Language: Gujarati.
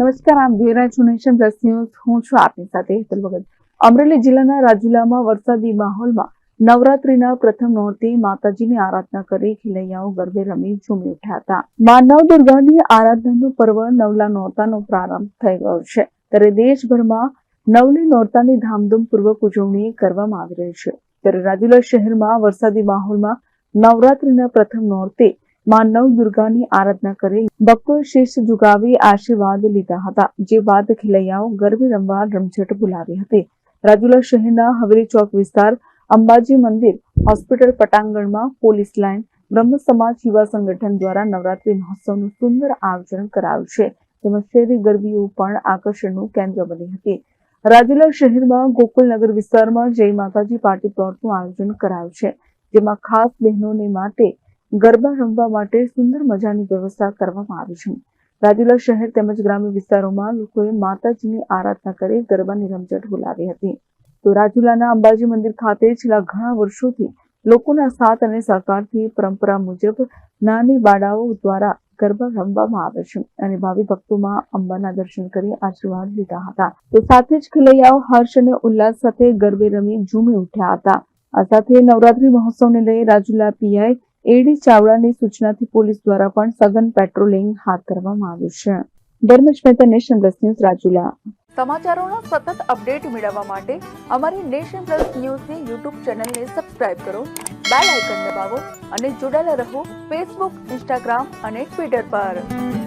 નમસ્કાર, આમ જોઈ નેશન પ્લસ ન્યૂઝ. હું છું આપની સાથે હેતલ ભગત. અમરેલી જિલ્લાના રાજુલામાં વરસાદી માહોલમાં નવરાત્રીના પ્રથમ નોરતે માતાજીની આરાધના કરી ખેલૈયાઓ ગરબે રમી ઝૂમી ઉઠ્યા હતા. મા નવ દુર્ગાની આરાધનાનું પર્વ નવલા નોરતાનો પ્રારંભ થઈ ગયો છે. ત્યારે દેશભરમાં નવલી નોરતાની ધામધૂમપૂર્વક ઉજવણી કરવામાં આવી રહી છે. ત્યારે રાજુલા શહેરમાં વરસાદી માહોલમાં નવરાત્રીના પ્રથમ નોરતે માં નવ દુર્ગાની આરાધના કરી ભક્તોએ શીશ ઝુકાવી આશીર્વાદ લીધા હતા. જે બાદ ખેલૈયાઓ ગરબે રમવા રમઝટ બોલાવી હતી. રાજુલા શહેરના હવેલી ચોક વિસ્તાર અંબાજી મંદિર હોસ્પિટલ પટાંગણમાં પોલીસ લાઇન બ્રહ્મ સમાજ યુવા સંગઠન દ્વારા નવરાત્રી મહોત્સવનું સુંદર આયોજન કરાયું છે. તેમજ શહેરી ગરબીઓ પણ આકર્ષણનું કેન્દ્ર બની હતી. રાજુલા શહેરમાં ગોકુલનગર વિસ્તારમાં જય માતાજી પાર્ટી પ્લોટનું આયોજન કરાયું છે. જેમાં ખાસ બહેનોને માટે ગરબા રમવા માટે સુંદર મજાની વ્યવસ્થા કરવામાં આવી છે. રાજુલા શહેર તેમજ ગ્રામ્ય વિસ્તારોમાં લોકોએ માતાજીની આરાધના કરી ગરબાની રમઝટ બોલાવી હતી. તો રાજુલાના અંબાજી મંદિર ખાતે છેલ્લા ઘણા વર્ષોથી લોકોના સાથ અને સહકારથી પરંપરા મુજબ નાની બાળાઓ દ્વારા ગરબા રમવામાં આવે છે અને ભાવિ ભક્તોમાં અંબાના દર્શન કરી આશીર્વાદ લીધા હતા. તો સાથે જ ખેલૈયાઓ હર્ષ અને ઉલ્લાસ સાથે ગરબે રમી ઝૂમી ઉઠ્યા હતા. આ સાથે નવરાત્રી મહોત્સવને લઈ રાજુલા પીઆઈ એડી ચાવડાની સૂચનાથી પોલીસ દ્વારા પણ સઘન પેટ્રોલિંગ હાથ ધરવામાં આવ્યું છે. Dharmesh Mehta nation plus news, Rajula. સમાચારોના સતત અપડેટ મેળવવા માટે અમારી નેશન પ્લસ ન્યૂઝની યુટ્યુબ ચેનલને સબસ્ક્રાઇબ કરો, બેલ આઇકન દબાવો અને જોડાયેલા રહો ફેસબુક, ઇન્સ્ટાગ્રામ અને ટ્વિટર પર.